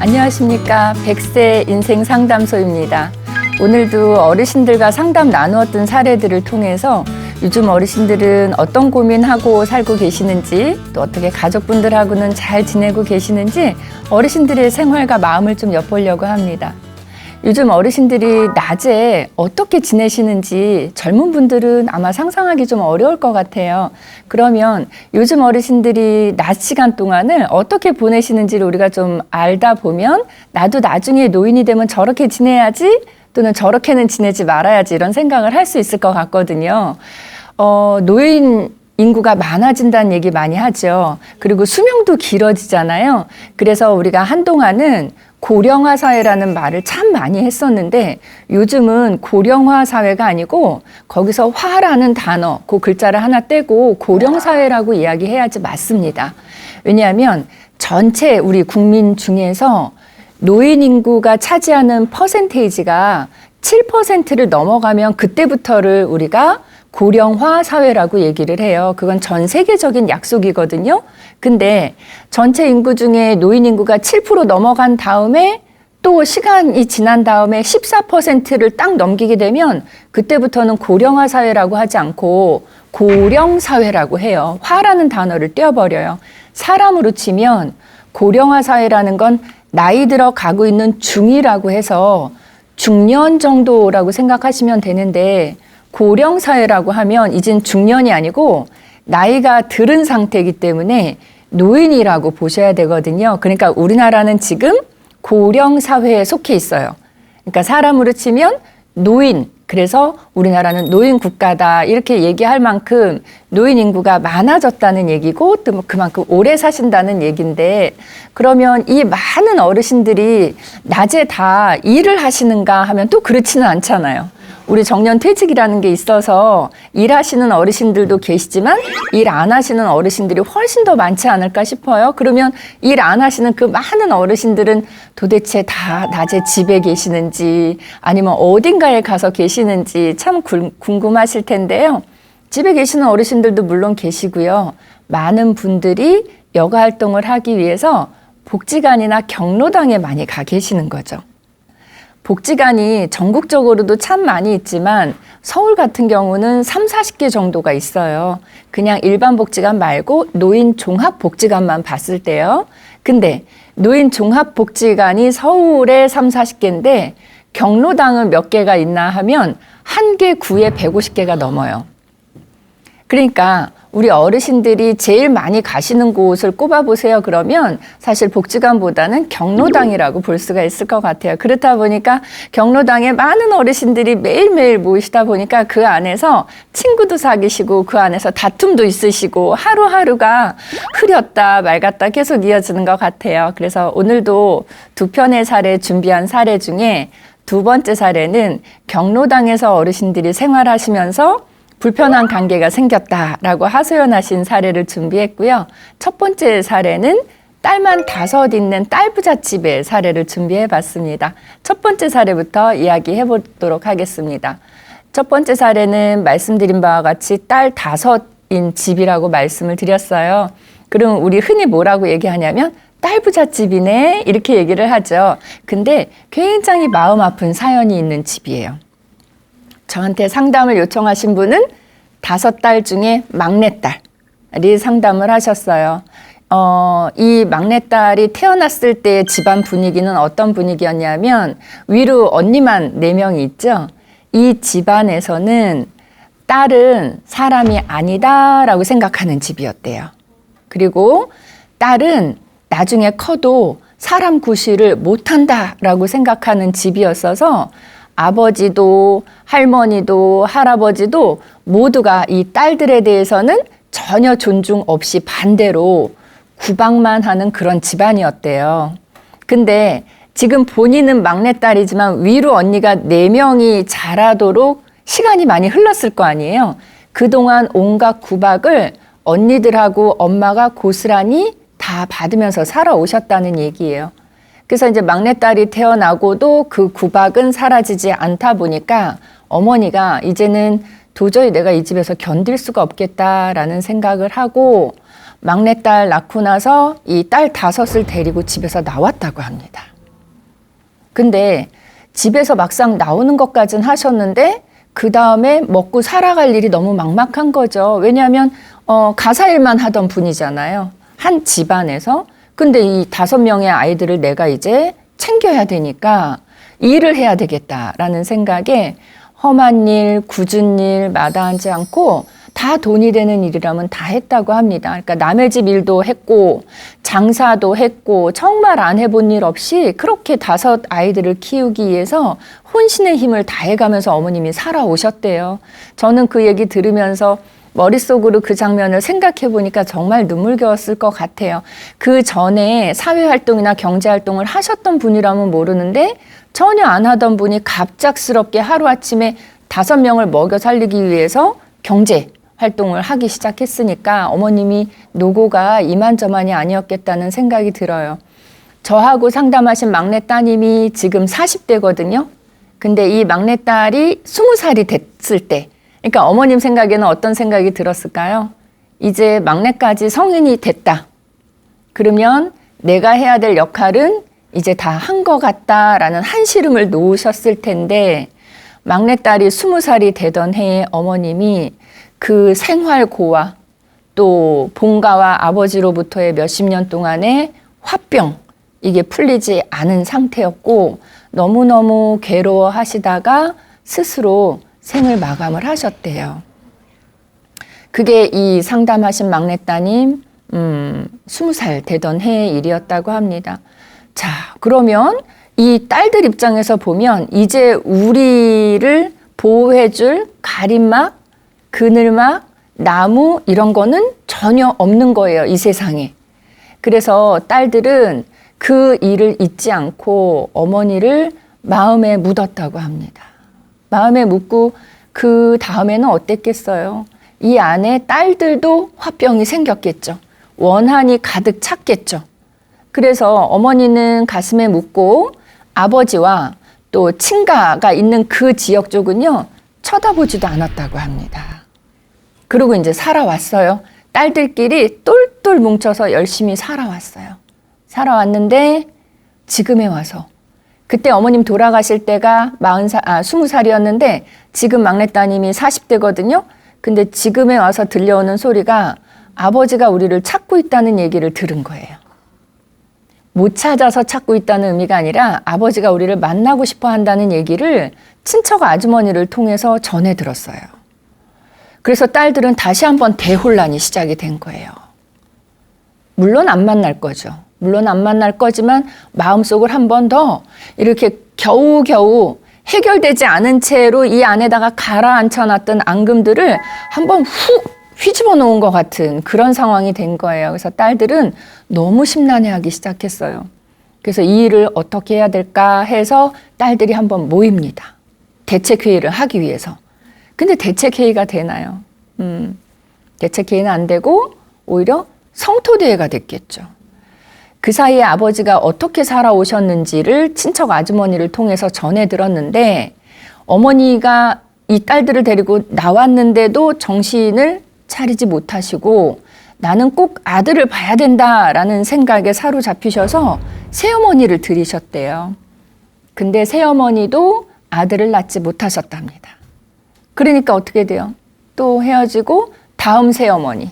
안녕하십니까. 백세 인생 상담소입니다. 오늘도 어르신들과 상담 나누었던 사례들을 통해서 요즘 어르신들은 어떤 고민하고 살고 계시는지 또 어떻게 가족분들하고는 잘 지내고 계시는지 어르신들의 생활과 마음을 좀 엿보려고 합니다. 요즘 어르신들이 낮에 어떻게 지내시는지 젊은 분들은 아마 상상하기 좀 어려울 것 같아요. 그러면 요즘 어르신들이 낮 시간 동안을 어떻게 보내시는지를 우리가 좀 알다 보면 나도 나중에 노인이 되면 저렇게 지내야지 또는 저렇게는 지내지 말아야지 이런 생각을 할 수 있을 것 같거든요. 어, 노인 인구가 많아진다는 얘기 많이 하죠. 그리고 수명도 길어지잖아요. 그래서 우리가 한동안은 고령화 사회라는 말을 참 많이 했었는데 요즘은 고령화 사회가 아니고 거기서 화라는 단어, 그 글자를 하나 떼고 고령 사회라고 이야기해야지 맞습니다. 왜냐하면 전체 우리 국민 중에서 노인 인구가 차지하는 퍼센테이지가 7%를 넘어가면 그때부터를 우리가 고령화 사회라고 얘기를 해요. 그건 전 세계적인 약속이거든요. 근데 전체 인구 중에 노인 인구가 7% 넘어간 다음에 또 시간이 지난 다음에 14%를 딱 넘기게 되면 그때부터는 고령화 사회라고 하지 않고 고령 사회라고 해요. 화라는 단어를 떼어버려요. 사람으로 치면 고령화 사회라는 건 나이 들어 가고 있는 중이라고 해서 중년 정도라고 생각하시면 되는데 고령 사회라고 하면 이젠 중년이 아니고 나이가 들은 상태이기 때문에 노인이라고 보셔야 되거든요. 그러니까 우리나라는 지금 고령 사회에 속해 있어요. 그러니까 사람으로 치면 노인. 그래서 우리나라는 노인 국가다 이렇게 얘기할 만큼 노인 인구가 많아졌다는 얘기고 또뭐 그만큼 오래 사신다는 얘기인데 그러면 이 많은 어르신들이 낮에 다 일을 하시는가 하면 또 그렇지는 않잖아요. 우리 정년 퇴직이라는 게 있어서 일하시는 어르신들도 계시지만 일 안 하시는 어르신들이 훨씬 더 많지 않을까 싶어요. 그러면 일 안 하시는 그 많은 어르신들은 도대체 다 낮에 집에 계시는지 아니면 어딘가에 가서 계시는지 참 굴- 궁금하실 텐데요. 집에 계시는 어르신들도 물론 계시고요. 많은 분들이 여가 활동을 하기 위해서 복지관이나 경로당에 많이 가 계시는 거죠. 복지관이 전국적으로도 참 많이 있지만 서울 같은 경우는 3, 40개 정도가 있어요. 그냥 일반 복지관 말고 노인 종합 복지관만 봤을 때요. 근데 노인 종합 복지관이 서울에 3, 40개인데 경로당은 몇 개가 있나 하면 한 개 구에 150개가 넘어요. 그러니까 우리 어르신들이 제일 많이 가시는 곳을 꼽아보세요. 그러면 사실 복지관보다는 경로당이라고 볼 수가 있을 것 같아요. 그렇다 보니까 경로당에 많은 어르신들이 매일매일 모이시다 보니까 그 안에서 친구도 사귀시고 그 안에서 다툼도 있으시고 하루하루가 흐렸다 맑았다 계속 이어지는 것 같아요. 그래서 오늘도 두 편의 사례 준비한 사례 중에 두 번째 사례는 경로당에서 어르신들이 생활하시면서 불편한 관계가 생겼다라고 하소연하신 사례를 준비했고요. 첫 번째 사례는 딸만 다섯 있는 딸 부잣집의 사례를 준비해 봤습니다. 첫 번째 사례부터 이야기해 보도록 하겠습니다. 첫 번째 사례는 말씀드린 바와 같이 딸 다섯인 집이라고 말씀을 드렸어요. 그럼 우리 흔히 뭐라고 얘기하냐면 딸 부잣집이네 이렇게 얘기를 하죠. 근데 굉장히 마음 아픈 사연이 있는 집이에요. 저한테 상담을 요청하신 분은 다섯 딸 중에 막내딸이 상담을 하셨어요. 어, 이 막내딸이 태어났을 때 집안 분위기는 어떤 분위기였냐면 위로 언니만 네 명이 있죠. 이 집안에서는 딸은 사람이 아니다라고 생각하는 집이었대요. 그리고 딸은 나중에 커도 사람 구실을 못한다라고 생각하는 집이었어서 아버지도 할머니도 할아버지도 모두가 이 딸들에 대해서는 전혀 존중 없이 반대로 구박만 하는 그런 집안이었대요. 근데 지금 본인은 막내딸이지만 위로 언니가 네명이 자라도록 시간이 많이 흘렀을 거 아니에요. 그동안 온갖 구박을 언니들하고 엄마가 고스란히 다 받으면서 살아오셨다는 얘기예요. 그래서 이제 막내딸이 태어나고도 그 구박은 사라지지 않다 보니까 어머니가 이제는 도저히 내가 이 집에서 견딜 수가 없겠다라는 생각을 하고 막내딸 낳고 나서 이 딸 다섯을 데리고 집에서 나왔다고 합니다. 근데 집에서 막상 나오는 것까진 하셨는데 그 다음에 먹고 살아갈 일이 너무 막막한 거죠. 왜냐하면 어, 가사 일만 하던 분이잖아요. 한 집안에서. 근데 이 다섯 명의 아이들을 내가 이제 챙겨야 되니까 일을 해야 되겠다라는 생각에 험한 일, 굳은 일 마다하지 않고 다 돈이 되는 일이라면 다 했다고 합니다. 그러니까 남의 집 일도 했고 장사도 했고 정말 안 해본 일 없이 그렇게 다섯 아이들을 키우기 위해서 혼신의 힘을 다해가면서 어머님이 살아오셨대요. 저는 그 얘기 들으면서 머릿속으로 그 장면을 생각해 보니까 정말 눈물겨웠을 것 같아요. 그 전에 사회활동이나 경제활동을 하셨던 분이라면 모르는데 전혀 안 하던 분이 갑작스럽게 하루아침에 다섯 명을 먹여 살리기 위해서 경제 활동을 하기 시작했으니까 어머님이 노고가 이만저만이 아니었겠다는 생각이 들어요. 저하고 상담하신 막내 따님이 지금 40대거든요. 근데 이 막내 딸이 20살이 됐을 때, 그러니까 어머님 생각에는 어떤 생각이 들었을까요? 이제 막내까지 성인이 됐다. 그러면 내가 해야 될 역할은 이제 다 한 것 같다라는 한시름을 놓으셨을 텐데, 막내딸이 20살이 되던 해에 어머님이 그 생활 고와 또 본가와 아버지로부터의 몇십 년 동안의 화병, 이게 풀리지 않은 상태였고, 너무너무 괴로워 하시다가 스스로 생을 마감을 하셨대요. 그게 이 상담하신 막내 따님, 음, 20살 되던 해의 일이었다고 합니다. 자, 그러면 이 딸들 입장에서 보면 이제 우리를 보호해줄 가림막, 그늘막, 나무 이런 거는 전혀 없는 거예요, 이 세상에. 그래서 딸들은 그 일을 잊지 않고 어머니를 마음에 묻었다고 합니다. 마음에 묻고 그 다음에는 어땠겠어요? 이 안에 딸들도 화병이 생겼겠죠. 원한이 가득 찼겠죠. 그래서 어머니는 가슴에 묻고 아버지와 또 친가가 있는 그 지역 쪽은요, 쳐다보지도 않았다고 합니다. 그리고 이제 살아왔어요. 딸들끼리 똘똘 뭉쳐서 열심히 살아왔어요. 살아왔는데 지금에 와서 그때 어머님 돌아가실 때가 40살, 아, 20살이었는데 지금 막내 따님이 40대거든요. 근데 지금에 와서 들려오는 소리가 아버지가 우리를 찾고 있다는 얘기를 들은 거예요. 못 찾아서 찾고 있다는 의미가 아니라 아버지가 우리를 만나고 싶어 한다는 얘기를 친척 아주머니를 통해서 전해 들었어요. 그래서 딸들은 다시 한번 대혼란이 시작이 된 거예요. 물론 안 만날 거죠. 물론 안 만날 거지만 마음속을 한 번 더 이렇게 겨우겨우 해결되지 않은 채로 이 안에다가 가라앉혀 놨던 앙금들을 한번 후 휘집어 놓은 것 같은 그런 상황이 된 거예요. 그래서 딸들은 너무 심란해 하기 시작했어요. 그래서 이 일을 어떻게 해야 될까 해서 딸들이 한번 모입니다. 대책회의를 하기 위해서. 근데 대책회의가 되나요? 음, 대책회의는 안 되고 오히려 성토대회가 됐겠죠. 그 사이에 아버지가 어떻게 살아오셨는지를 친척 아주머니를 통해서 전해 들었는데 어머니가 이 딸들을 데리고 나왔는데도 정신을 차리지 못하시고 나는 꼭 아들을 봐야 된다라는 생각에 사로잡히셔서 새어머니를 들이셨대요. 근데 새어머니도 아들을 낳지 못하셨답니다. 그러니까 어떻게 돼요? 또 헤어지고 다음 새어머니.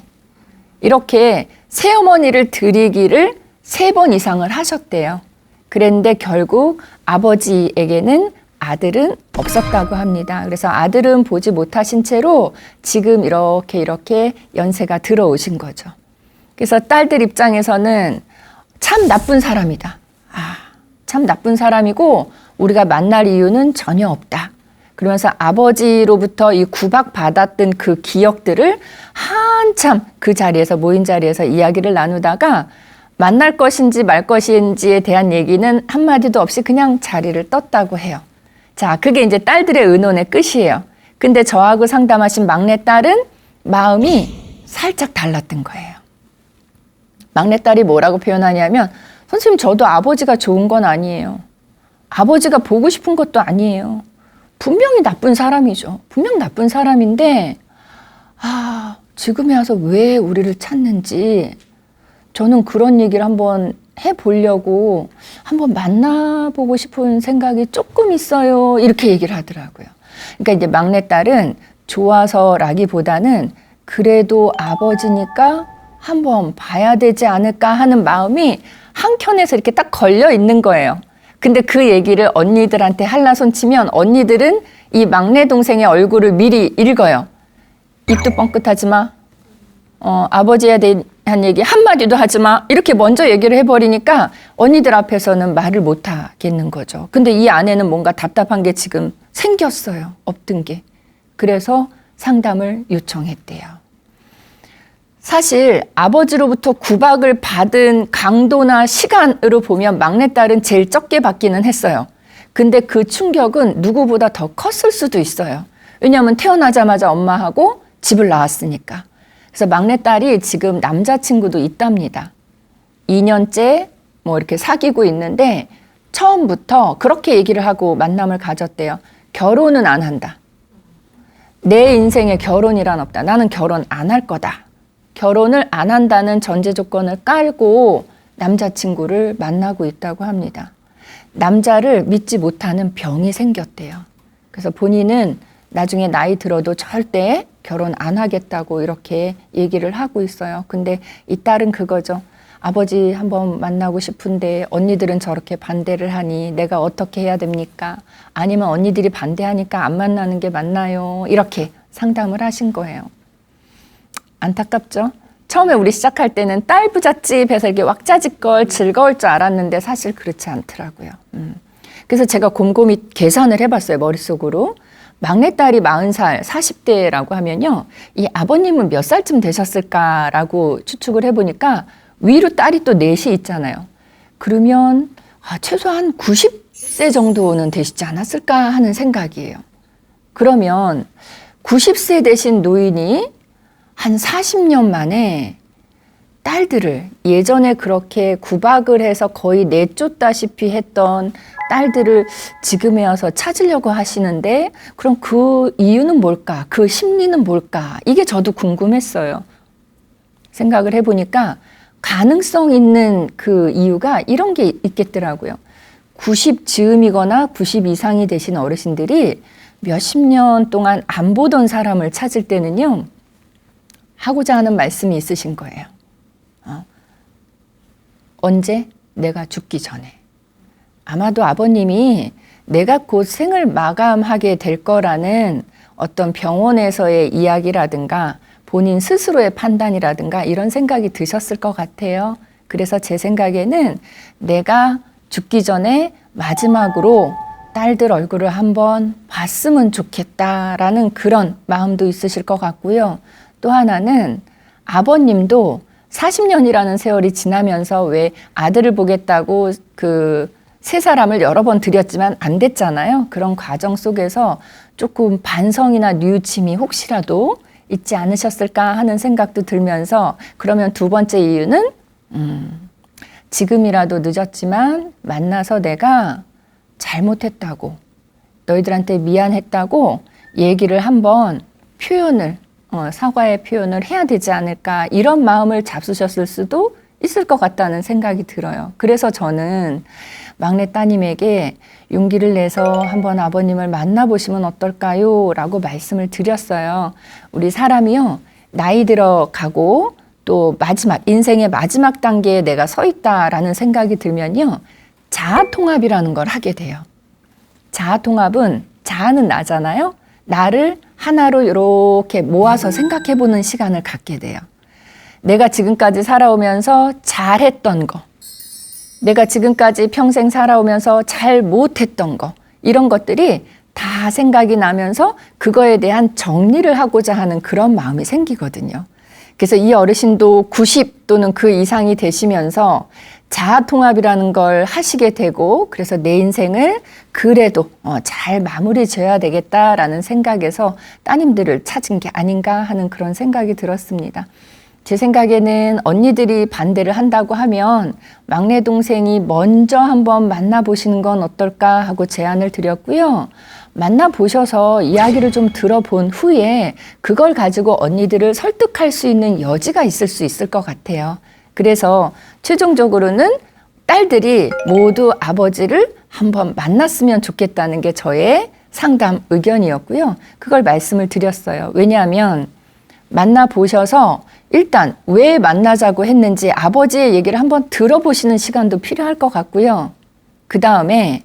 이렇게 새어머니를 들이기를 세 번 이상을 하셨대요. 그랬는데 결국 아버지에게는 아들은 없었다고 합니다. 그래서 아들은 보지 못하신 채로 지금 이렇게 이렇게 연세가 들어오신 거죠. 그래서 딸들 입장에서는 참 나쁜 사람이다. 아, 참 나쁜 사람이고 우리가 만날 이유는 전혀 없다. 그러면서 아버지로부터 이 구박받았던 그 기억들을 한참 그 자리에서 모인 자리에서 이야기를 나누다가 만날 것인지 말 것인지에 대한 얘기는 한마디도 없이 그냥 자리를 떴다고 해요. 자, 그게 이제 딸들의 의논의 끝이에요. 근데 저하고 상담하신 막내 딸은 마음이 살짝 달랐던 거예요. 막내 딸이 뭐라고 표현하냐면, 선생님, 저도 아버지가 좋은 건 아니에요. 아버지가 보고 싶은 것도 아니에요. 분명히 나쁜 사람이죠. 분명 나쁜 사람인데, 아, 지금에 와서 왜 우리를 찾는지, 저는 그런 얘기를 한번 해 보려고 한번 만나보고 싶은 생각이 조금 있어요. 이렇게 얘기를 하더라고요. 그러니까 이제 막내딸은 좋아서라기보다는 그래도 아버지니까 한번 봐야 되지 않을까 하는 마음이 한켠에서 이렇게 딱 걸려 있는 거예요. 근데 그 얘기를 언니들한테 할라손 치면 언니들은 이 막내 동생의 얼굴을 미리 읽어요. 입도 뻥끗하지 마. 어, 아버지에 대 한 얘기 한마디도 하지 마. 이렇게 먼저 얘기를 해버리니까 언니들 앞에서는 말을 못 하겠는 거죠. 근데 이 안에는 뭔가 답답한 게 지금 생겼어요. 없던 게. 그래서 상담을 요청했대요. 사실 아버지로부터 구박을 받은 강도나 시간으로 보면 막내딸은 제일 적게 받기는 했어요. 근데 그 충격은 누구보다 더 컸을 수도 있어요. 왜냐하면 태어나자마자 엄마하고 집을 나왔으니까. 그래서 막내딸이 지금 남자친구도 있답니다. 2년째 뭐 이렇게 사귀고 있는데 처음부터 그렇게 얘기를 하고 만남을 가졌대요. 결혼은 안 한다. 내 인생에 결혼이란 없다. 나는 결혼 안 할 거다. 결혼을 안 한다는 전제 조건을 깔고 남자친구를 만나고 있다고 합니다. 남자를 믿지 못하는 병이 생겼대요. 그래서 본인은 나중에 나이 들어도 절대 결혼 안 하겠다고 이렇게 얘기를 하고 있어요. 근데 이 딸은 그거죠. 아버지 한번 만나고 싶은데 언니들은 저렇게 반대를 하니 내가 어떻게 해야 됩니까? 아니면 언니들이 반대하니까 안 만나는 게 맞나요? 이렇게 상담을 하신 거예요. 안타깝죠? 처음에 우리 시작할 때는 딸 부잣집에서 이렇게 왁자지껄 즐거울 줄 알았는데 사실 그렇지 않더라고요. 음. 그래서 제가 곰곰이 계산을 해봤어요, 머릿속으로. 막내딸이 40살, 40대라고 하면요. 이 아버님은 몇 살쯤 되셨을까라고 추측을 해보니까 위로 딸이 또 넷이 있잖아요. 그러면 아, 최소한 90세 정도는 되시지 않았을까 하는 생각이에요. 그러면 90세 되신 노인이 한 40년 만에 딸들을 예전에 그렇게 구박을 해서 거의 내쫓다시피 했던 딸들을 지금에 와서 찾으려고 하시는데 그럼 그 이유는 뭘까? 그 심리는 뭘까? 이게 저도 궁금했어요. 생각을 해보니까 가능성 있는 그 이유가 이런 게 있겠더라고요. 90 즈음이거나 90 이상이 되신 어르신들이 몇십 년 동안 안 보던 사람을 찾을 때는요, 하고자 하는 말씀이 있으신 거예요. 어? 언제? 내가 죽기 전에. 아마도 아버님이 내가 곧 생을 마감하게 될 거라는 어떤 병원에서의 이야기라든가 본인 스스로의 판단이라든가 이런 생각이 드셨을 것 같아요. 그래서 제 생각에는 내가 죽기 전에 마지막으로 딸들 얼굴을 한번 봤으면 좋겠다라는 그런 마음도 있으실 것 같고요. 또 하나는 아버님도 40년이라는 세월이 지나면서 왜 아들을 보겠다고 그 세 사람을 여러 번 들였지만 안 됐잖아요. 그런 과정 속에서 조금 반성이나 뉘우침이 혹시라도 있지 않으셨을까 하는 생각도 들면서 그러면 두 번째 이유는 음, 지금이라도 늦었지만 만나서 내가 잘못했다고 너희들한테 미안했다고 얘기를 한번 표현을 어, 사과의 표현을 해야 되지 않을까 이런 마음을 잡수셨을 수도 있을 것 같다는 생각이 들어요. 그래서 저는 막내 따님에게 용기를 내서 한번 아버님을 만나보시면 어떨까요? 라고 말씀을 드렸어요. 우리 사람이요, 나이 들어가고 또 마지막, 인생의 마지막 단계에 내가 서 있다라는 생각이 들면요, 자아 통합이라는 걸 하게 돼요. 자아 통합은 자아는 나잖아요. 나를 하나로 이렇게 모아서 생각해 보는 시간을 갖게 돼요. 내가 지금까지 살아오면서 잘했던 거, 내가 지금까지 평생 살아오면서 잘 못했던 거, 이런 것들이 다 생각이 나면서 그거에 대한 정리를 하고자 하는 그런 마음이 생기거든요. 그래서 이 어르신도 90 또는 그 이상이 되시면서 자아 통합이라는 걸 하시게 되고 그래서 내 인생을 그래도 어, 잘 마무리 지어야 되겠다라는 생각에서 따님들을 찾은 게 아닌가 하는 그런 생각이 들었습니다. 제 생각에는 언니들이 반대를 한다고 하면 막내 동생이 먼저 한번 만나보시는 건 어떨까 하고 제안을 드렸고요. 만나보셔서 이야기를 좀 들어본 후에 그걸 가지고 언니들을 설득할 수 있는 여지가 있을 수 있을 것 같아요. 그래서 최종적으로는 딸들이 모두 아버지를 한번 만났으면 좋겠다는 게 저의 상담 의견이었고요. 그걸 말씀을 드렸어요. 왜냐하면 만나 보셔서 일단 왜 만나자고 했는지 아버지의 얘기를 한번 들어보시는 시간도 필요할 것 같고요. 그 다음에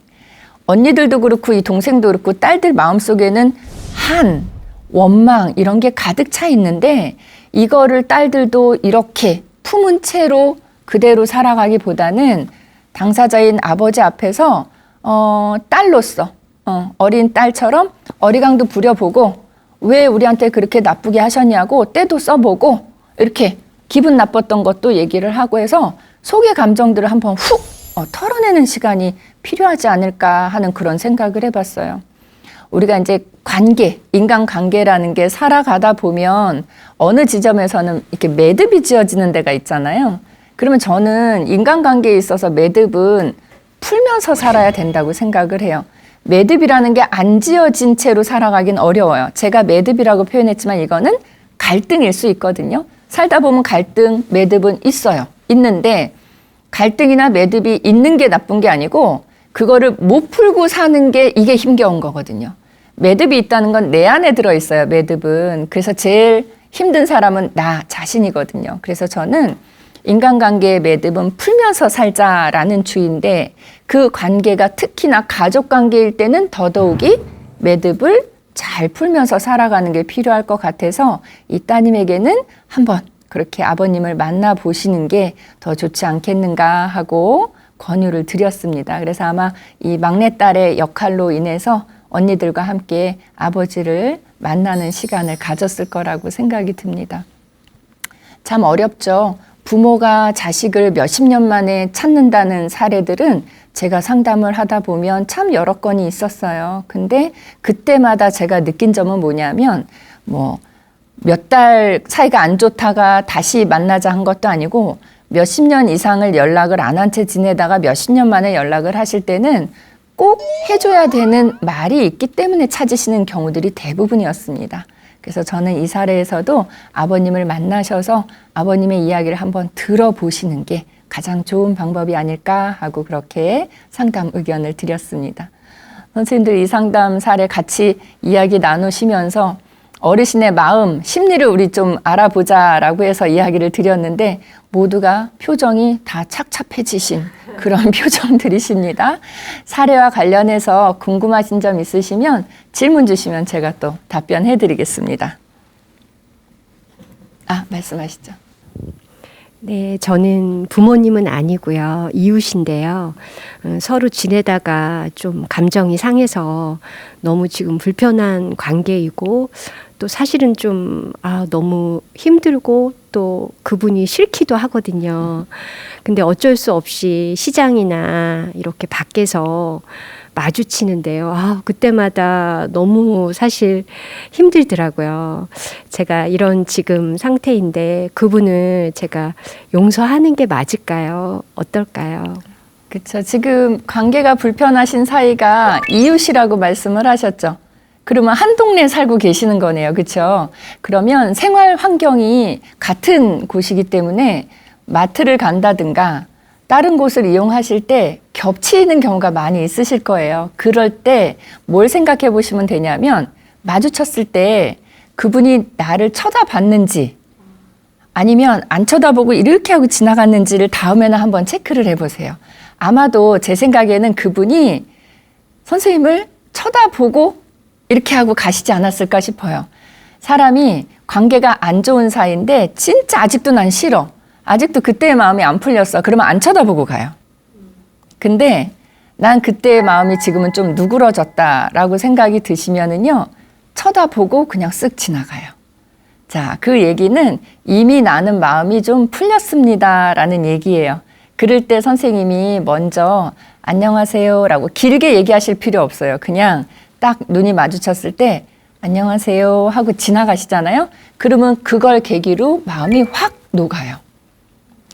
언니들도 그렇고 이 동생도 그렇고 딸들 마음속에는 한, 원망 이런 게 가득 차 있는데 이거를 딸들도 이렇게 품은 채로 그대로 살아가기보다는 당사자인 아버지 앞에서 어, 딸로서 어, 어린 딸처럼 어리광도 부려보고 왜 우리한테 그렇게 나쁘게 하셨냐고 때도 써보고 이렇게 기분 나빴던 것도 얘기를 하고 해서 속의 감정들을 한번 훅 어, 털어내는 시간이 필요하지 않을까 하는 그런 생각을 해봤어요. 우리가 이제 관계, 인간 관계라는 게 살아가다 보면 어느 지점에서는 이렇게 매듭이 지어지는 데가 있잖아요. 그러면 저는 인간 관계에 있어서 매듭은 풀면서 살아야 된다고 생각을 해요. 매듭이라는 게 안 지어진 채로 살아가긴 어려워요. 제가 매듭이라고 표현했지만 이거는 갈등일 수 있거든요. 살다 보면 갈등, 매듭은 있어요. 있는데 갈등이나 매듭이 있는 게 나쁜 게 아니고 그거를 못 풀고 사는 게 이게 힘겨운 거거든요. 매듭이 있다는 건 내 안에 들어 있어요. 매듭은. 그래서 제일 힘든 사람은 나 자신이거든요. 그래서 저는 인간관계의 매듭은 풀면서 살자라는 주의인데 그 관계가 특히나 가족 관계일 때는 더더욱이 매듭을 잘 풀면서 살아가는 게 필요할 것 같아서 이 따님에게는 한번 그렇게 아버님을 만나 보시는 게 더 좋지 않겠는가 하고 권유를 드렸습니다. 그래서 아마 이 막내딸의 역할로 인해서 언니들과 함께 아버지를 만나는 시간을 가졌을 거라고 생각이 듭니다. 참 어렵죠. 부모가 자식을 몇십 년 만에 찾는다는 사례들은 제가 상담을 하다 보면 참 여러 건이 있었어요. 근데 그때마다 제가 느낀 점은 뭐냐면 뭐 몇 달 사이가 안 좋다가 다시 만나자 한 것도 아니고 몇십 년 이상을 연락을 안 한 채 지내다가 몇십 년 만에 연락을 하실 때는 꼭 해줘야 되는 말이 있기 때문에 찾으시는 경우들이 대부분이었습니다. 그래서 저는 이 사례에서도 아버님을 만나셔서 아버님의 이야기를 한번 들어보시는 게 가장 좋은 방법이 아닐까 하고 그렇게 상담 의견을 드렸습니다. 선생님들 이 상담 사례 같이 이야기 나누시면서 어르신의 마음, 심리를 우리 좀 알아보자라고 해서 이야기를 드렸는데 모두가 표정이 다 착잡해지신 그런 표정들이십니다. 사례와 관련해서 궁금하신 점 있으시면 질문 주시면 제가 또 답변해 드리겠습니다. 아, 말씀하시죠. 네, 저는 부모님은 아니고요. 이웃인데요. 어, 서로 지내다가 좀 감정이 상해서 너무 지금 불편한 관계이고 또 사실은 좀, 아, 너무 힘들고 또 그분이 싫기도 하거든요. 근데 어쩔 수 없이 시장이나 이렇게 밖에서 마주치는데요. 아, 그때마다 너무 사실 힘들더라고요. 제가 이런 지금 상태인데 그분을 제가 용서하는 게 맞을까요? 어떨까요? 그렇죠. 지금 관계가 불편하신 사이가 이웃이라고 말씀을 하셨죠. 그러면 한 동네에 살고 계시는 거네요. 그렇죠? 그러면 생활 환경이 같은 곳이기 때문에 마트를 간다든가 다른 곳을 이용하실 때 겹치는 경우가 많이 있으실 거예요. 그럴 때 뭘 생각해 보시면 되냐면 마주쳤을 때 그분이 나를 쳐다봤는지 아니면 안 쳐다보고 이렇게 하고 지나갔는지를 다음에는 한번 체크를 해보세요. 아마도 제 생각에는 그분이 선생님을 쳐다보고 이렇게 하고 가시지 않았을까 싶어요. 사람이 관계가 안 좋은 사이인데 진짜 아직도 난 싫어. 아직도 그때의 마음이 안 풀렸어. 그러면 안 쳐다보고 가요. 근데 난 그때의 마음이 지금은 좀 누그러졌다라고 생각이 드시면은요. 쳐다보고 그냥 쓱 지나가요. 자, 그 얘기는 이미 나는 마음이 좀 풀렸습니다라는 얘기예요. 그럴 때 선생님이 먼저 안녕하세요라고 길게 얘기하실 필요 없어요. 그냥 딱 눈이 마주쳤을 때 안녕하세요 하고 지나가시잖아요. 그러면 그걸 계기로 마음이 확 녹아요.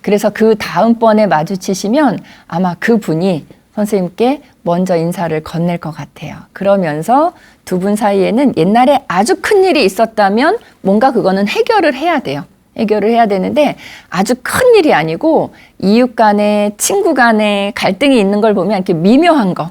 그래서 그 다음번에 마주치시면 아마 그 분이 선생님께 먼저 인사를 건넬 것 같아요. 그러면서 두 분 사이에는 옛날에 아주 큰 일이 있었다면 뭔가 그거는 해결을 해야 돼요. 해결을 해야 되는데 아주 큰 일이 아니고 이웃 간에 친구 간에 갈등이 있는 걸 보면 이렇게 미묘한 거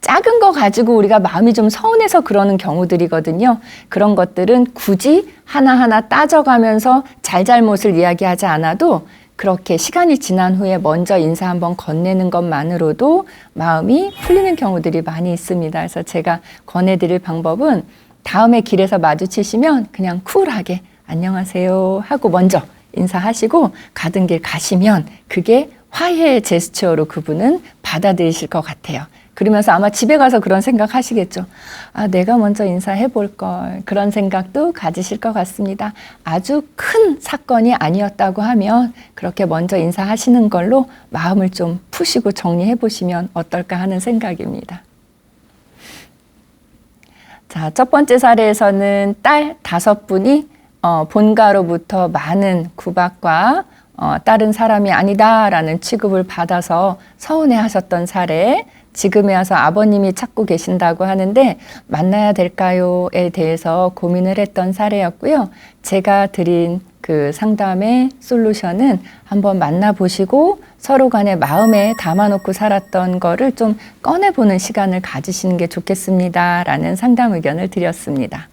작은 거 가지고 우리가 마음이 좀 서운해서 그러는 경우들이거든요. 그런 것들은 굳이 하나하나 따져가면서 잘잘못을 이야기하지 않아도 그렇게 시간이 지난 후에 먼저 인사 한번 건네는 것만으로도 마음이 풀리는 경우들이 많이 있습니다. 그래서 제가 권해드릴 방법은 다음에 길에서 마주치시면 그냥 쿨하게 안녕하세요 하고 먼저 인사하시고 가던 길 가시면 그게 화해의 제스처로 그분은 받아들이실 것 같아요. 그러면서 아마 집에 가서 그런 생각 하시겠죠. 아, 내가 먼저 인사해 볼 걸. 그런 생각도 가지실 것 같습니다. 아주 큰 사건이 아니었다고 하면 그렇게 먼저 인사하시는 걸로 마음을 좀 푸시고 정리해 보시면 어떨까 하는 생각입니다. 자, 첫 번째 사례에서는 딸 다섯 분이 어, 본가로부터 많은 구박과 어, 다른 사람이 아니다라는 취급을 받아서 서운해 하셨던 사례. 지금에 와서 아버님이 찾고 계신다고 하는데 만나야 될까요?에 대해서 고민을 했던 사례였고요. 제가 드린 그 상담의 솔루션은 한번 만나보시고 서로 간에 마음에 담아놓고 살았던 거를 좀 꺼내보는 시간을 가지시는 게 좋겠습니다. 라는 상담 의견을 드렸습니다.